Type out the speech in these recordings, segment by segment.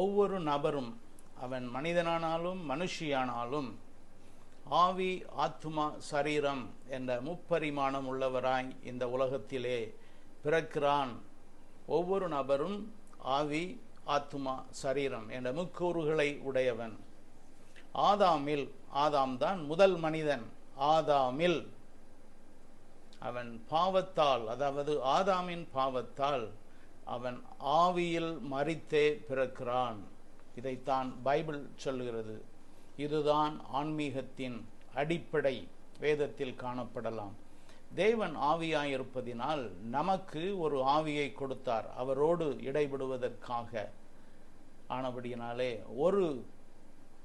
ஒவ்வொரு நபரும் அவன் மனிதனானாலும் மனுஷியானாலும் ஆவி ஆத்மா சரீரம் என்ற முப்பரிமாணம் உள்ளவராய் இந்த உலகத்திலே பிறக்கிறான். ஒவ்வொரு நபரும் ஆவி ஆத்மா சரீரம் என்ற முக்கூறுகளை உடையவன். ஆதாமில் ஆதாம் தான் முதல் மனிதன். ஆதாமில் அவன் பாவத்தால் அதாவது ஆதாமின் பாவத்தால் அவன் ஆவியில் மறித்தே பிறக்கிறான். இதைத்தான் பைபிள் சொல்லுகிறது. இதுதான் ஆன்மீகத்தின் அடிப்படை வேதத்தில் காணப்படலாம். தேவன் ஆவியாயிருப்பதினால் நமக்கு ஒரு ஆவியை கொடுத்தார். அவரோடு இடைபடுவதற்காக. ஆனபடியினாலே ஒரு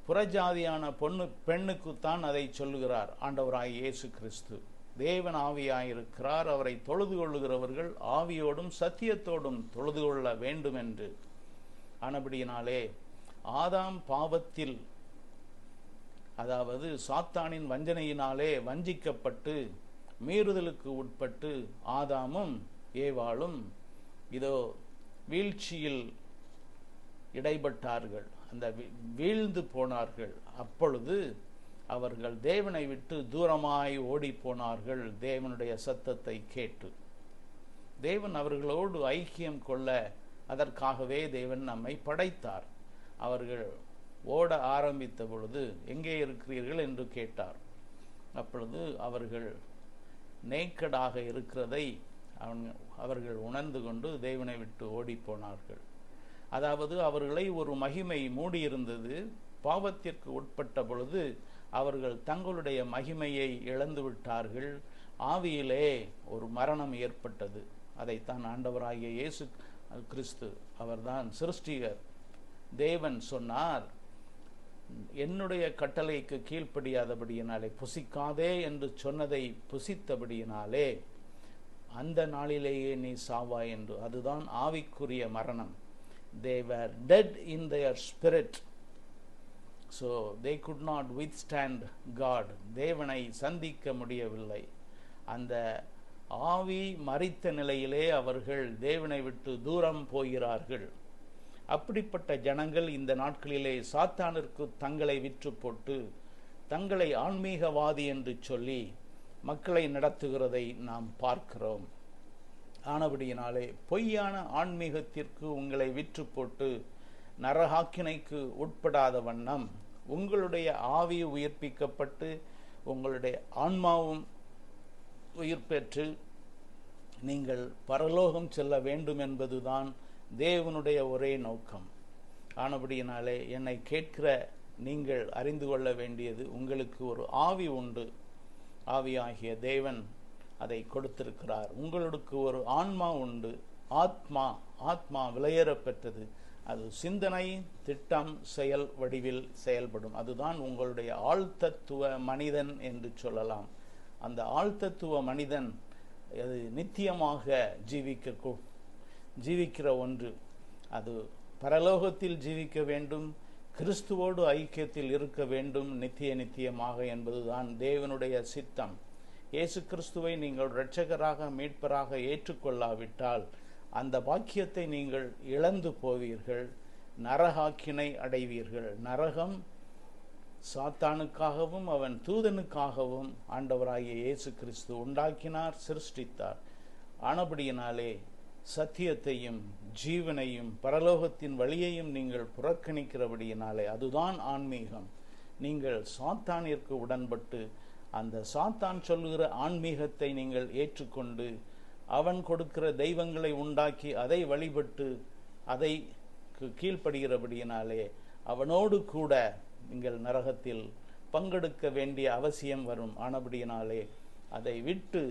புறஜாதியான பொண்ணு பெண்ணுக்குத்தான் அதை சொல்லுகிறார் ஆண்டவராய் இயேசு கிறிஸ்து. தேவன் ஆவியாயிருக்கிறார். அவரை தொழுது கொள்ளுகிறவர்கள் ஆவியோடும் சத்தியத்தோடும் தொழுது கொள்ள வேண்டும் என்று ஆனபடியினாலே ஆதாம் பாவத்தில் அதாவது சாத்தானின் வஞ்சனையினாலே வஞ்சிக்கப்பட்டு மீறுதலுக்கு உட்பட்டு ஆதாமும் ஏவாளும் இதோ வீழ்ச்சியில் இடைப்பட்டார்கள் அந்த வீழ்ந்து போனார்கள். அப்பொழுது அவர்கள் தேவனை விட்டு தூரமாய் ஓடி போனார்கள் தேவனுடைய சத்தத்தை கேட்டு. தேவன் அவர்களோடு ஐக்கியம் கொள்ள அதற்காகவே தேவன் நம்மை படைத்தார். அவர்கள் ஓட ஆரம்பித்த பொழுது எங்கே இருக்கிறீர்கள்? என்று கேட்டார். அப்பொழுது அவர்கள் நேக்கடாக இருக்கிறதை அவன் அவர்கள் உணர்ந்து கொண்டு தேவனை விட்டு ஓடிப்போனார்கள். அதாவது அவர்களை ஒரு மகிமை மூடியிருந்தது. பாவத்திற்கு உட்பட்ட பொழுது அவர்கள் தங்களுடைய மகிமையை இழந்து விட்டார்கள். ஆவியிலே ஒரு மரணம் ஏற்பட்டது. அதைத்தான் ஆண்டவராகிய இயேசு கிறிஸ்து அவர்தான் சிருஷ்டிகர். தேவன் சொன்னார் என்னுடைய கட்டளைக்கு கீழ்ப்படியாதபடியினாலே புசிக்காதே என்று சொன்னதை புசித்தபடியினாலே அந்த நாளிலேயே நீ சாவா என்று. அதுதான் ஆவிக்குரிய மரணம். They were dead in their spirit so they could not withstand God தேவனை சந்திக்க முடியவில்லை. அந்த ஆவி மறித்த நிலையிலே அவர்கள் தேவனை விட்டு தூரம் போகிறார்கள். அப்படிப்பட்ட ஜனங்கள் இந்த நாட்களிலே சாத்தானிற்கு தங்களை விற்று போட்டு தங்களை ஆன்மீகவாதி என்று சொல்லி மக்களை நடத்துகிறதை நாம் பார்க்கிறோம். ஆனபடியினாலே பொய்யான ஆன்மீகத்திற்கு உங்களை விற்று போட்டு நரகாக்கினைக்கு உட்படாத வண்ணம் உங்களுடைய ஆவி உயிர்ப்பிக்கப்பட்டு உங்களுடைய ஆன்மாவும் உயிர் பெற்று நீங்கள் பரலோகம் செல்ல வேண்டும் என்பதுதான் தேவனுடைய ஒரே நோக்கம். ஆனபடியினாலே என்னை கேட்கிற நீங்கள் அறிந்து கொள்ள வேண்டியது உங்களுக்கு ஒரு ஆவி உண்டு. ஆவியாகிய தேவன் அதை கொடுத்திருக்கிறார். உங்களுக்கு ஒரு ஆன்மா உண்டு. ஆத்மா ஆத்மா விலையேறப்பெற்றது அது சிந்தனை திட்டம் செயல் வடிவில் செயல்படும். அதுதான் உங்களுடைய ஆழ்தத்துவ மனிதன் என்று சொல்லலாம். அந்த ஆழ்தத்துவ மனிதன் அது நித்தியமாக ஜீவிக்க ஜீவிக்கிற ஒன்று. அது பரலோகத்தில் ஜீவிக்க வேண்டும் கிறிஸ்துவோடு ஐக்கியத்தில் இருக்க வேண்டும் நித்திய நித்தியமாக என்பதுதான் தேவனுடைய சித்தம். இயேசு கிறிஸ்துவை நீங்கள் இரட்சகராக மீட்பராக ஏற்றுக்கொள்ளாவிட்டால் அந்த பாக்கியத்தை நீங்கள் இழந்து போவீர்கள் நரகாக்கினை அடைவீர்கள். நரகம் சாத்தானுக்காகவும் அவன் தூதனுக்காகவும் ஆண்டவராகிய இயேசு கிறிஸ்து உண்டாக்கினார் சிருஷ்டித்தார். ஆனபடியினாலே சத்தியத்தையும் ஜீவனையும் பரலோகத்தின் வழியையும் நீங்கள் புறக்கணிக்கிறபடியினாலே அதுதான் ஆன்மீகம். நீங்கள் சாத்தானிற்கு உடன்பட்டு அந்த சாத்தான் சொல்லுகிற ஆன்மீகத்தை நீங்கள் ஏற்றுக்கொண்டு அவன் கொடுக்கிற தெய்வங்களை உண்டாக்கி அதை வழிபட்டு அதை கீழ்ப்படுகிறபடியினாலே அவனோடு கூட நீங்கள் நரகத்தில் பங்கெடுக்க வேண்டிய அவசியம் வரும். ஆனபடியினாலே அதை விட்டு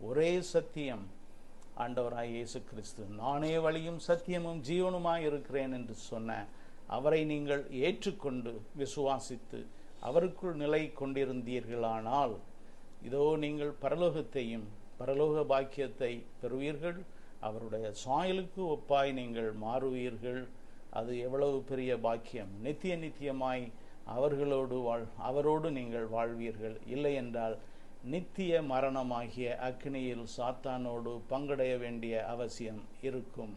ஒரே சத்தியம் ஆண்டவராய் இயேசு கிறிஸ்து நானே வழியும் சத்தியமும் ஜீவனுமாய் இருக்கிறேன் என்று சொன்ன அவரை நீங்கள் ஏற்றுக்கொண்டு விசுவாசித்து அவருக்குள் நிலை கொண்டிருந்தீர்களானால் இதோ நீங்கள் பரலோகத்தையும் பரலோக பாக்கியத்தை பெறுவீர்கள். அவருடைய சாயலுக்கு ஒப்பாய் நீங்கள் மாறுவீர்கள். அது எவ்வளவு பெரிய பாக்கியம். நித்திய நித்தியமாய் அவர்களோடு வாழ் அவரோடு நீங்கள் வாழ்வீர்கள். இல்லை என்றால் நித்திய மரணமாகிய அக்னியில் சாத்தானோடு பங்கடைய வேண்டிய அவசியம் இருக்கும்.